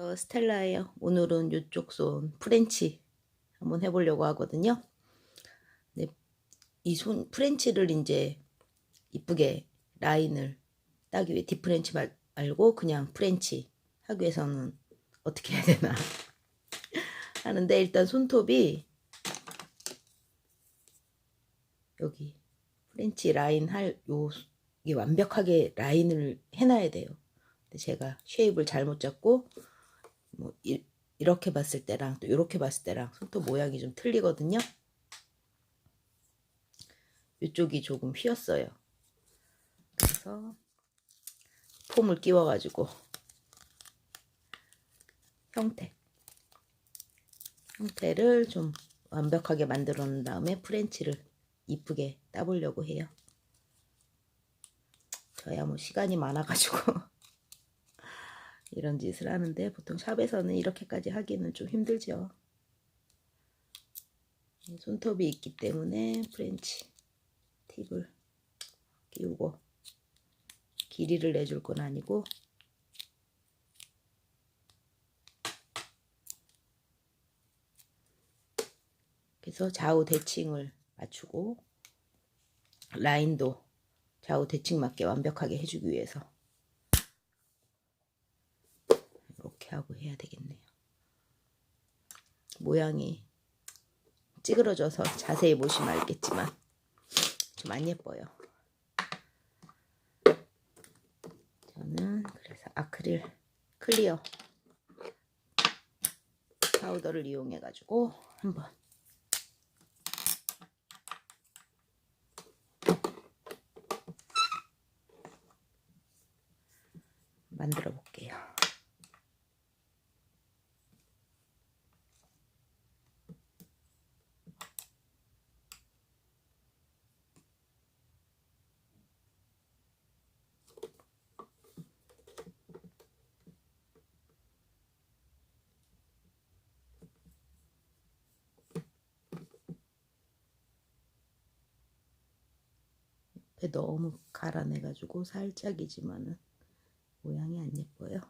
어, 스텔라예요. 오늘은 이쪽 손 프렌치 한번 해보려고 하거든요. 네, 이손 프렌치를 이제 이쁘게 라인을 따기 위해 딥프렌치 말, 말고 그냥 프렌치 하기 위해서는 어떻게 해야 되나 하는데 일단 손톱이 여기 프렌치 라인 할 요 이게 완벽하게 라인을 해놔야 돼요. 제가 쉐입을 잘못 잡고 뭐 이, 이렇게 봤을 때랑 또 이렇게 봤을 때랑 손톱 모양이 좀 틀리거든요. 이쪽이 조금 휘었어요. 그래서 폼을 끼워가지고 형태 형태를 좀 완벽하게 만들어 놓은 다음에 프렌치를 이쁘게 따보려고 해요. 저야 뭐 시간이 많아가지고 이런 짓을 하는데 보통 샵에서는 이렇게까지 하기는 좀 힘들죠. 손톱이 있기 때문에 프렌치 팁을 끼우고 길이를 내줄 건 아니고 그래서 좌우 대칭을 맞추고 라인도 좌우 대칭 맞게 완벽하게 해주기 위해서 이렇게 하고 해야 되겠네요. 모양이 찌그러져서 자세히 보시면 알겠지만 좀 안 예뻐요. 저는 그래서 아크릴 클리어 파우더를 이용해 가지고 한번 만들어 볼게요. 옆에 너무 갈아내가지고 살짝이지만은 모양이 안 예뻐요.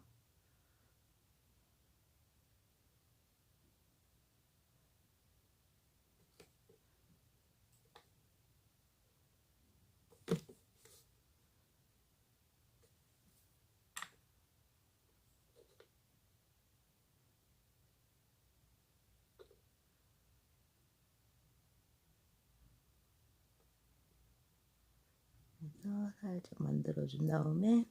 그래서 살짝 만들어준 다음에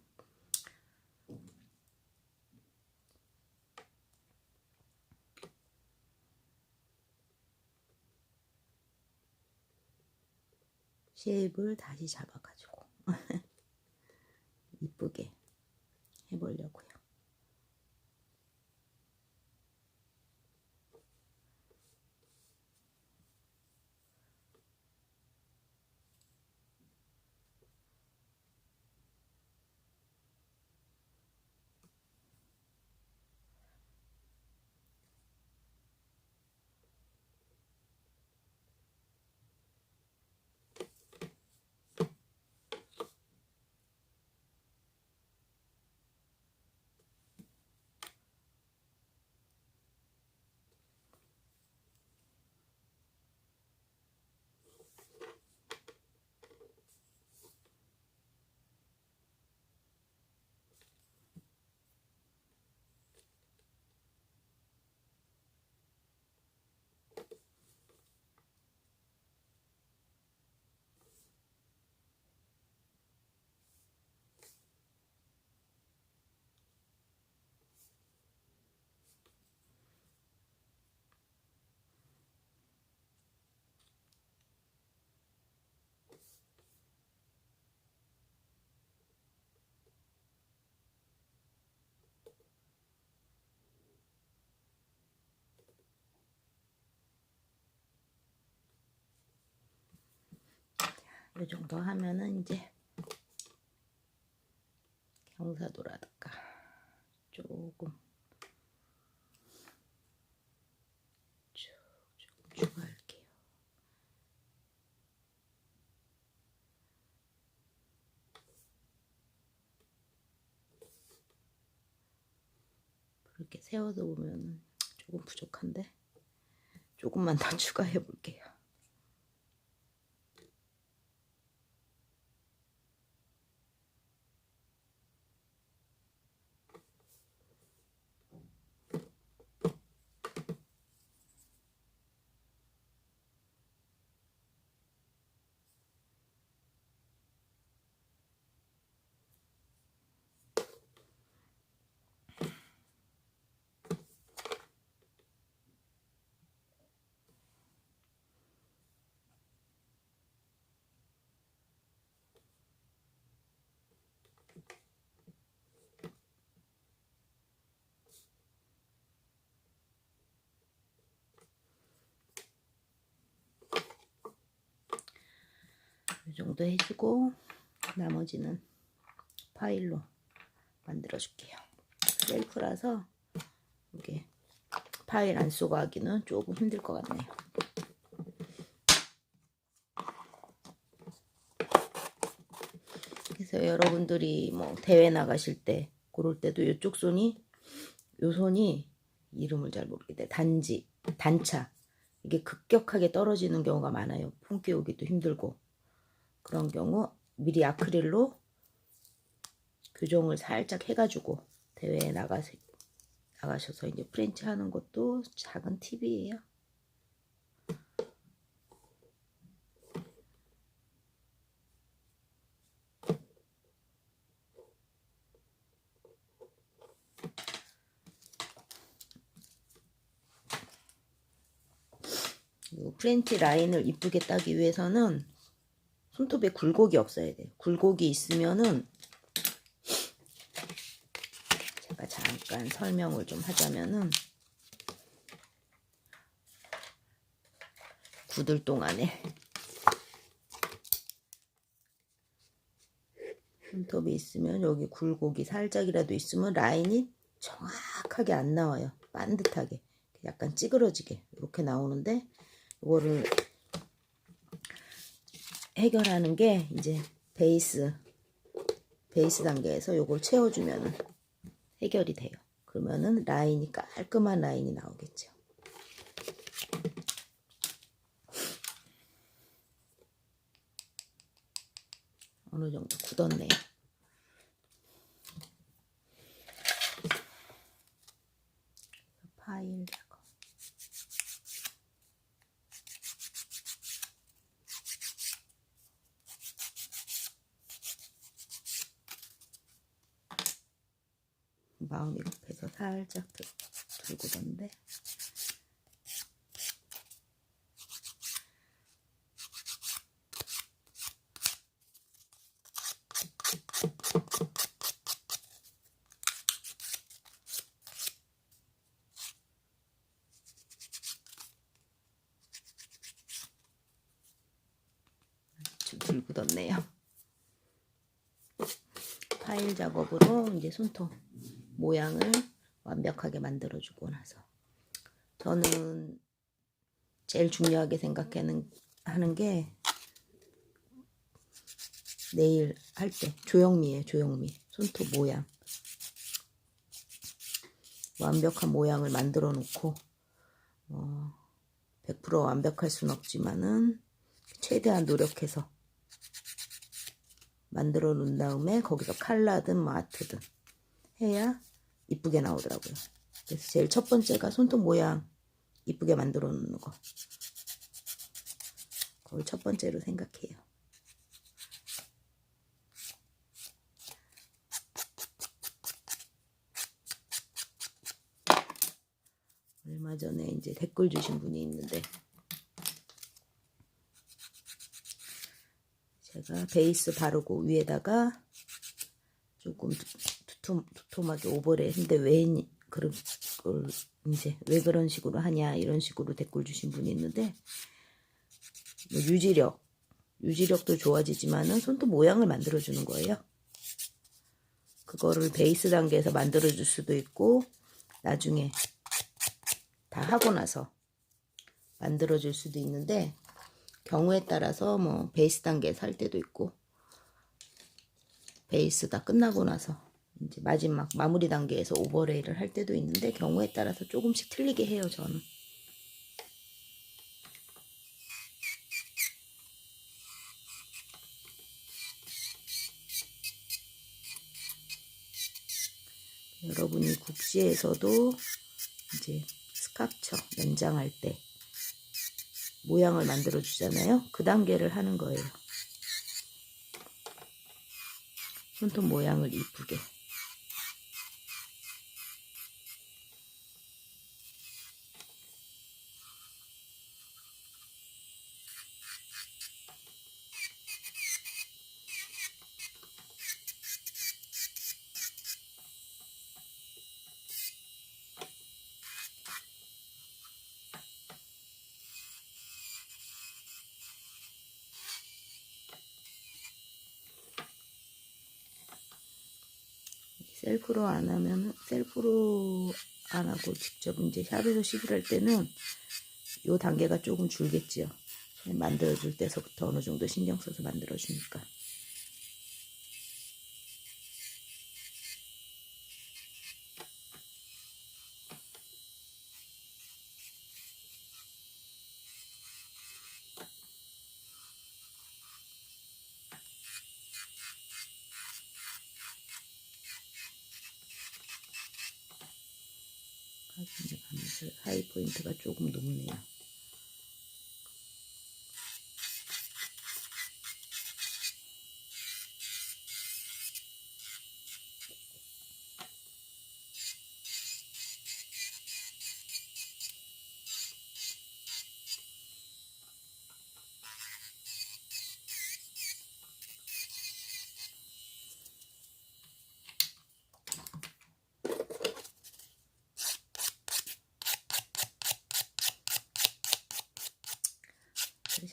쉐입을 다시 잡아가지고 이쁘게 해보려고요. 이 정도 하면은 이제 경사도라든가 조금 쭉 조금 추가할게요. 이렇게 세워서 보면 조금 부족한데 조금만 더 추가해 볼게요. 정도 해주고 나머지는 파일로 만들어 줄게요. 셀프라서 이게 파일 안 쓰고 하기는 조금 힘들 것 같네요. 그래서 여러분들이 뭐 대회 나가실 때 그럴 때도 이쪽 손이 요 손이 이름을 잘 모르겠는데 단지 단차 이게 급격하게 떨어지는 경우가 많아요. 품기 오기도 힘들고 그런 경우 미리 아크릴로 교정을 살짝 해가지고 대회에 나가서 나가셔서 이제 프렌치 하는 것도 작은 팁이에요. 이 프렌치 라인을 이쁘게 따기 위해서는 손톱에 굴곡이 없어야 돼요. 굴곡이 있으면은 제가 잠깐 설명을 좀 하자면은 굳을 동안에 손톱이 있으면 여기 굴곡이 살짝이라도 있으면 라인이 정확하게 안 나와요. 반듯하게 약간 찌그러지게 이렇게 나오는데 이거를 해결하는 게 이제 베이스 베이스 단계에서 요걸 채워주면 해결이 돼요. 그러면은 라인이 깔끔한 라인이 나오겠죠. 어느 정도 굳었네요. 파일 작업. 마음이 급해서 살짝 들- 들고 던데. 좀 들고 뒀네요. 파일 작업으로 이제 손톱 모양을 완벽하게 만들어주고 나서. 저는 제일 중요하게 생각하는 하는 게 내일 할 때 조형미예요 조형미. 손톱 모양. 완벽한 모양을 만들어 놓고 어, 100% 완벽할 순 없지만은 최대한 노력해서 만들어 놓은 다음에 거기서 칼라든 뭐 아트든 해야 이쁘게 나오더라고요. 그래서 제일 첫 번째가 손톱 모양 이쁘게 만들어 놓는 거. 그걸 첫 번째로 생각해요. 얼마 전에 이제 댓글 주신 분이 있는데 제가 베이스 바르고 위에다가 조금 두툼, 두툼하게 오버를 했는데 왜 그런 걸 이제 왜 그런 식으로 하냐 이런 식으로 댓글 주신 분이 있는데 뭐 유지력 유지력도 좋아지지만은 손톱 모양을 만들어 주는 거예요. 그거를 베이스 단계에서 만들어 줄 수도 있고 나중에 다 하고 나서 만들어 줄 수도 있는데 경우에 따라서 뭐 베이스 단계에서 할 때도 있고 베이스 다 끝나고 나서 이제 마지막 마무리 단계에서 오버레이를 할 때도 있는데 경우에 따라서 조금씩 틀리게 해요 저는. 여러분이 국시에서도 이제 스카프처 연장할 때 모양을 만들어 주잖아요. 그 단계를 하는 거예요. 손톱 모양을 이쁘게. 셀프로 안 하면은 셀프로 안 하고 직접 이제 샵에서 시술 할 때는 요 단계가 조금 줄겠지요. 만들어 줄 때서부터 어느 정도 신경 써서 만들어 주니까. 이제 가면서 하이 포인트가 조금 높네요.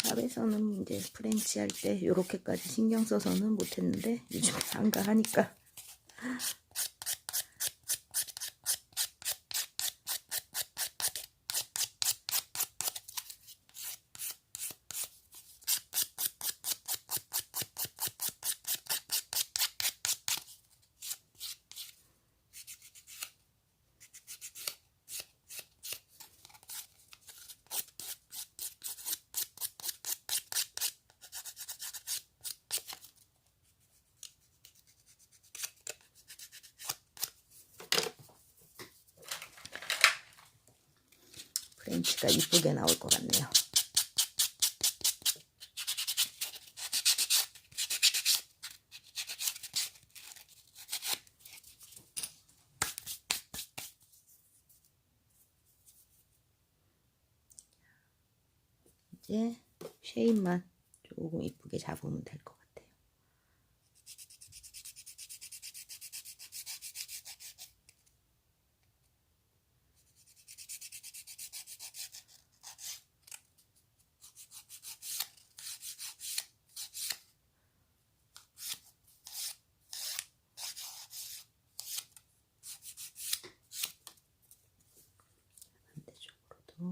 샵에서는 이제 할때 요렇게까지 신경 써서는 못했는데 요즘에 한가하니까 이쁘게 나올 것 같네요. 이제 쉐입만 조금 이쁘게 잡으면 될 것 같아요. 반대쪽으로도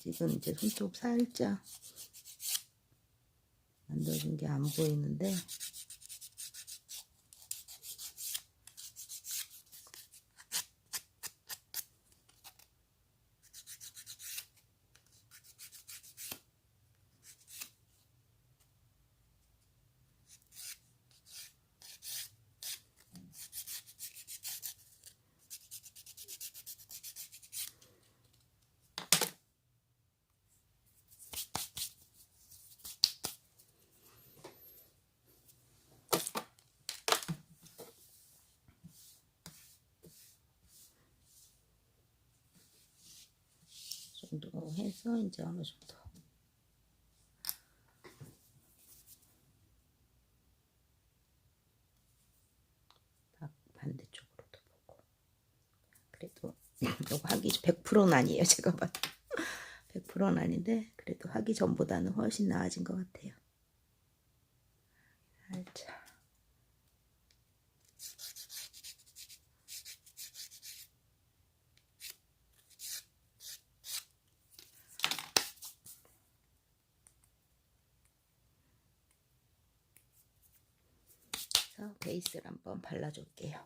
아직은 이제 손톱 살짝 만들어준 게 안 보이는데 정도 해서 이제 어느 정도 딱 반대쪽으로도 보고. 그래도 이거 하기 100%는 아니에요 제가 봐도 100%는 아닌데 그래도 하기 전보다는 훨씬 나아진 것 같아요 살짝 베이스를 한번 발라줄게요.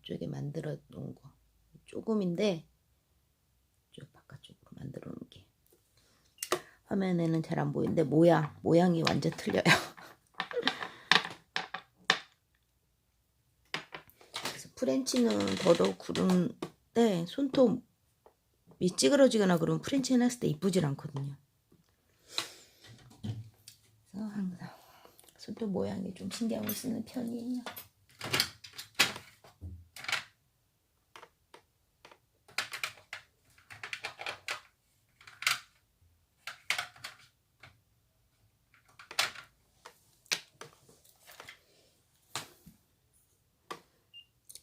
이쪽에 만들어 놓은 거 조금인데 쭉 바깥쪽으로 만들어 놓은 게 화면에는 잘 안 보이는데 모양 모양이 완전 틀려요. 그래서 프렌치는 더더욱 구른데 손톱 이 찌그러지거나 그러면 프렌치 해놨을 때 이쁘질 않거든요. 그래서 항상 손톱 모양에 좀 신경을 쓰는 편이에요.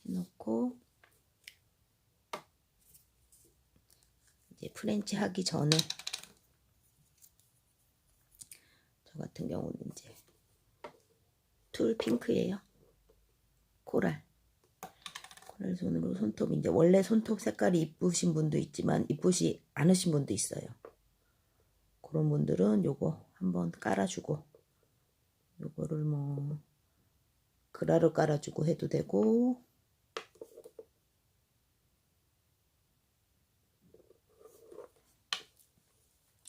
해놓고 프렌치 하기 전에 저 같은 경우는 이제 툴 핑크예요. 코랄. 코랄 손으로 손톱 이제 원래 손톱 색깔이 이쁘신 분도 있지만 이쁘지 않으신 분도 있어요. 그런 분들은 요거 한번 깔아주고 요거를 뭐 그라로 깔아주고 해도 되고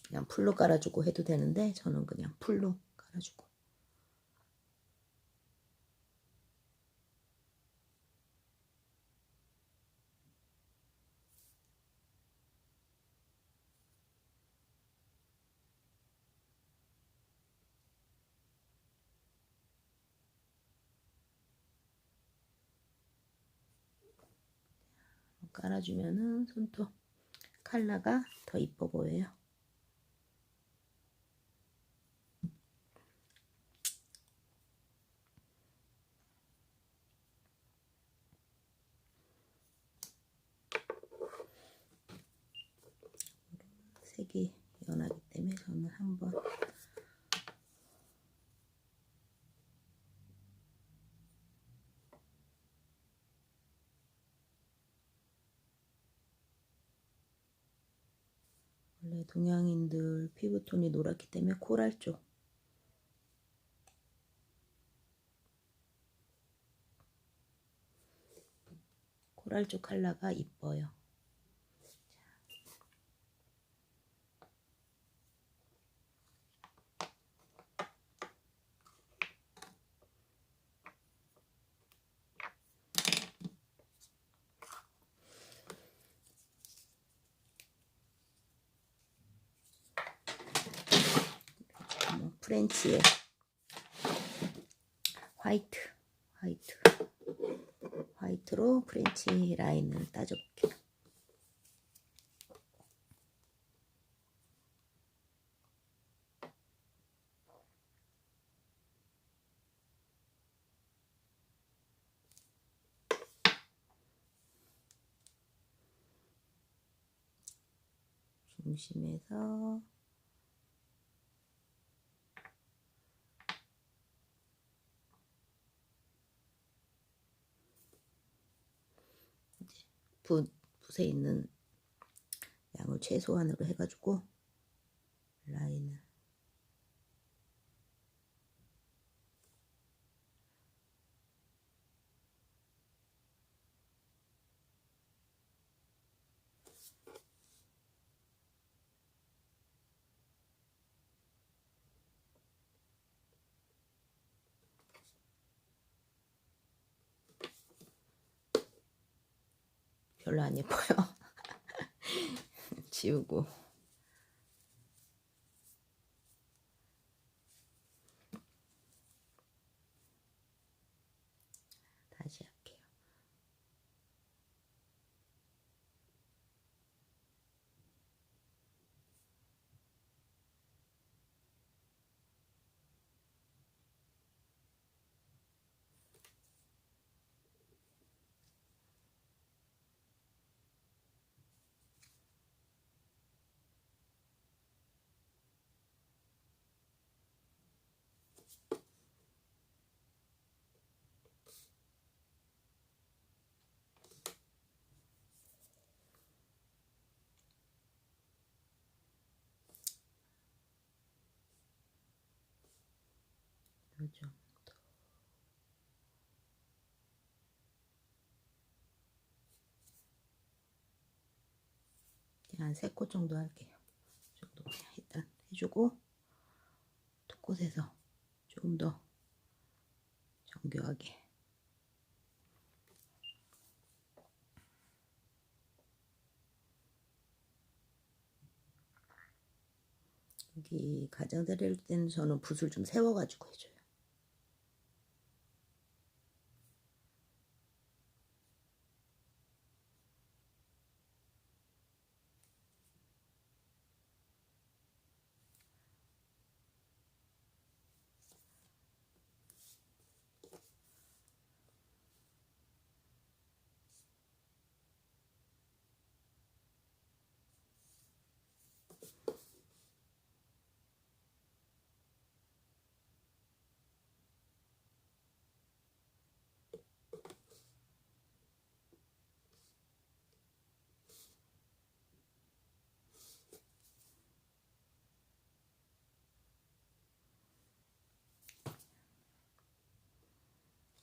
그냥 풀로 깔아주고 해도 되는데 저는 그냥 풀로 깔아주고 깔아주면은 손톱 컬러가 더 이뻐 보여요. 색이 연하기 때문에 저는 한번 원래 동양인들 피부톤이 노랗기 때문에 코랄 쪽 코랄 쪽 컬러가 이뻐요. 뭐 프렌치의 화이트 화이트 화이트로 프렌치 라인을 따줘볼게요. 중심에서 붓, 붓에 있는 양을 최소한으로 해가지고 라인을 별로 안 예뻐요. 지우고. 다시 할게요. 좀 더. 한세코 정도 할게요. 이 정도 그냥 일단 해주고 두 곳에서 조금 더 정교하게 여기 가장 들일 때는 저는 붓을 좀 세워가지고 해줘요.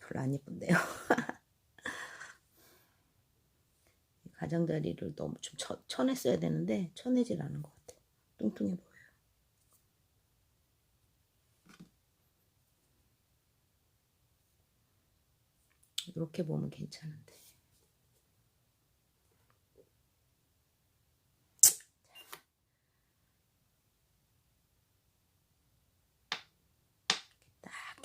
별로 안 예쁜데요. 가장자리를 너무 좀 쳐, 쳐냈어야 되는데 쳐내질 않은 것 같아요. 뚱뚱해 보여요. 이렇게 보면 괜찮은데.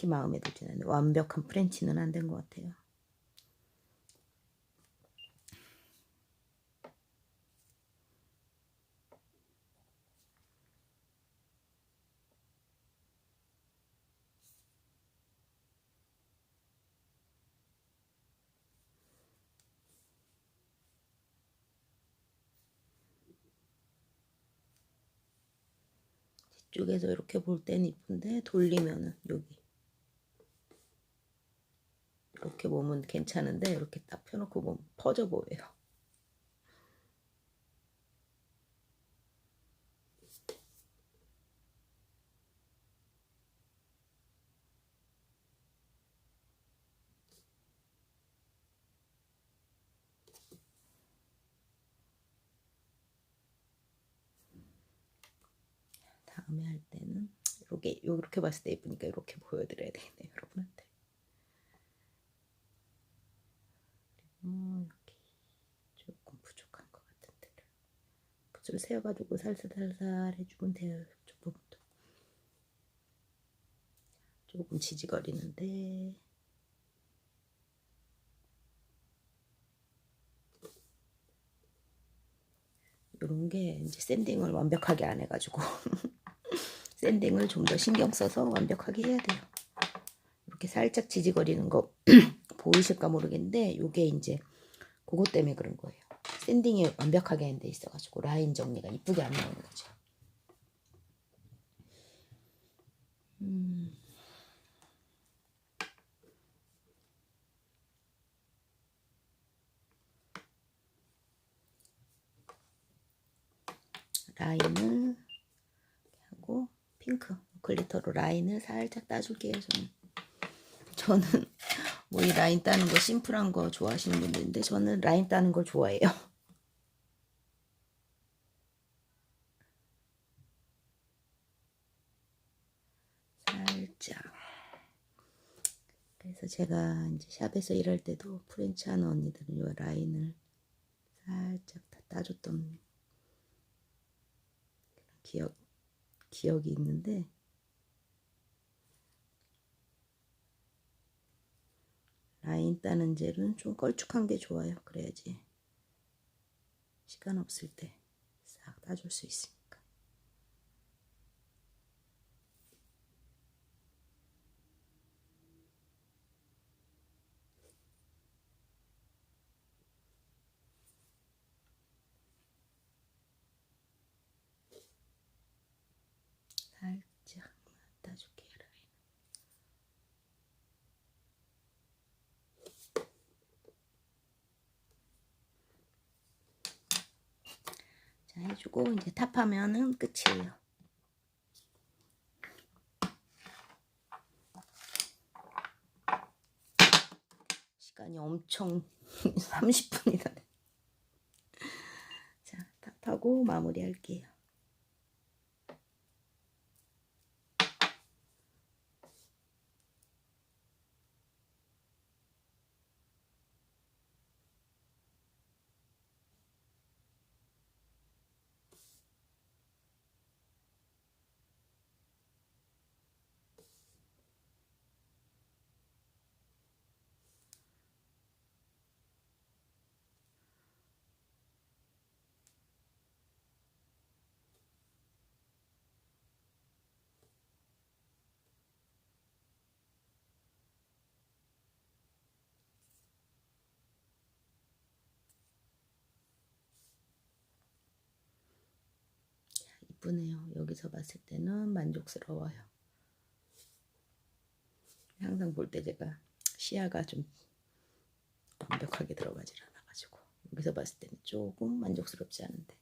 딱히 마음에 들지 않는데 완벽한 프렌치는 안 된 것 같아요. 뒤쪽에서 이렇게 볼 때는 이쁜데 돌리면은 여기 이렇게 보면 괜찮은데 이렇게 딱 펴놓고 보면 퍼져 보여요. 다음에 할 때는 이렇게 이렇게 봤을 때 예쁘니까 이렇게 보여드려야 되겠네요, 여러분한테. 음, 여기 조금 부족한 것 같은데 붓을 세어가지고 살살살살 해주면 돼요. 이쪽 부분도 조금 지지거리는데 이런 게 이제 샌딩을 완벽하게 안 해가지고 샌딩을 좀 더 신경 써서 완벽하게 해야 돼요. 이렇게 살짝 지지거리는 거 보이실까 모르겠는데 이게 이제 그것 때문에 그런 거예요. 샌딩이 완벽하게 돼 있어가지고 라인 정리가 이쁘게 안 나오는 거죠. 음. 라인을 하고 핑크 글리터로 라인을 살짝 따줄게요. 저는 저는 뭐 이 라인 따는 거 심플한 거 좋아하시는 분들인데 저는 라인 따는 걸 좋아해요. 살짝. 그래서 제가 이제 샵에서 일할 때도 프렌치 하는 언니들은 이 라인을 살짝 다 따줬던 기억 기억이 있는데 라인 따는 젤은 좀 걸쭉한 게 좋아요. 그래야지 시간 없을 때 싹 따줄 수 있으니까. 자, 해주고 이제 탑하면은 끝이에요. 시간이 엄청 30분이다. 자, 탑하고 마무리할게요. 이쁘네요. 여기서 봤을 때는 만족스러워요. 항상 볼 때 제가 시야가 좀 완벽하게 들어가질 않아가지고 여기서 봤을 때는 조금 만족스럽지 않은데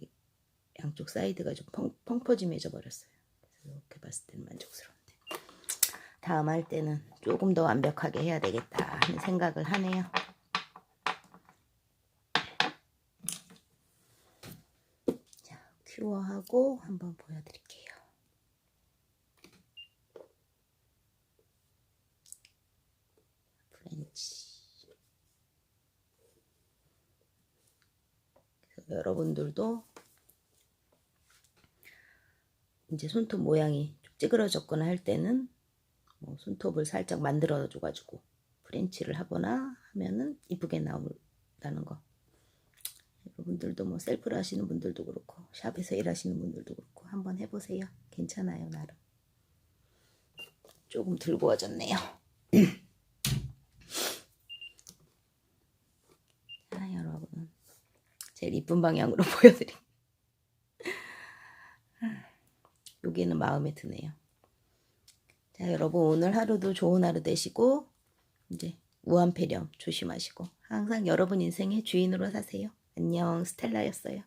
이 양쪽 사이드가 좀 펑, 펑퍼짐해져 버렸어요. 이렇게 봤을 때는 만족스러운데 다음 할 때는 조금 더 완벽하게 해야 되겠다 하는 생각을 하네요. 자, 큐어하고 한번 보여드릴게요. 프렌치. 여러분들도 이제 손톱 모양이 좀 찌그러졌거나 할 때는 뭐 손톱을 살짝 만들어 줘가지고 프렌치를 하거나 하면은 이쁘게 나온다는 거. 여러분들도 뭐 셀프로 하시는 분들도 그렇고 샵에서 일하시는 분들도 그렇고 한번 해보세요. 괜찮아요 나름. 조금 들고 와졌네요. 자 여러분 제일 이쁜 방향으로 보여드림. 여기는 마음에 드네요. 자 여러분 오늘 하루도 좋은 하루 되시고 이제 무한폐렴 조심하시고 항상 여러분 인생의 주인으로 사세요. 안녕 스텔라였어요.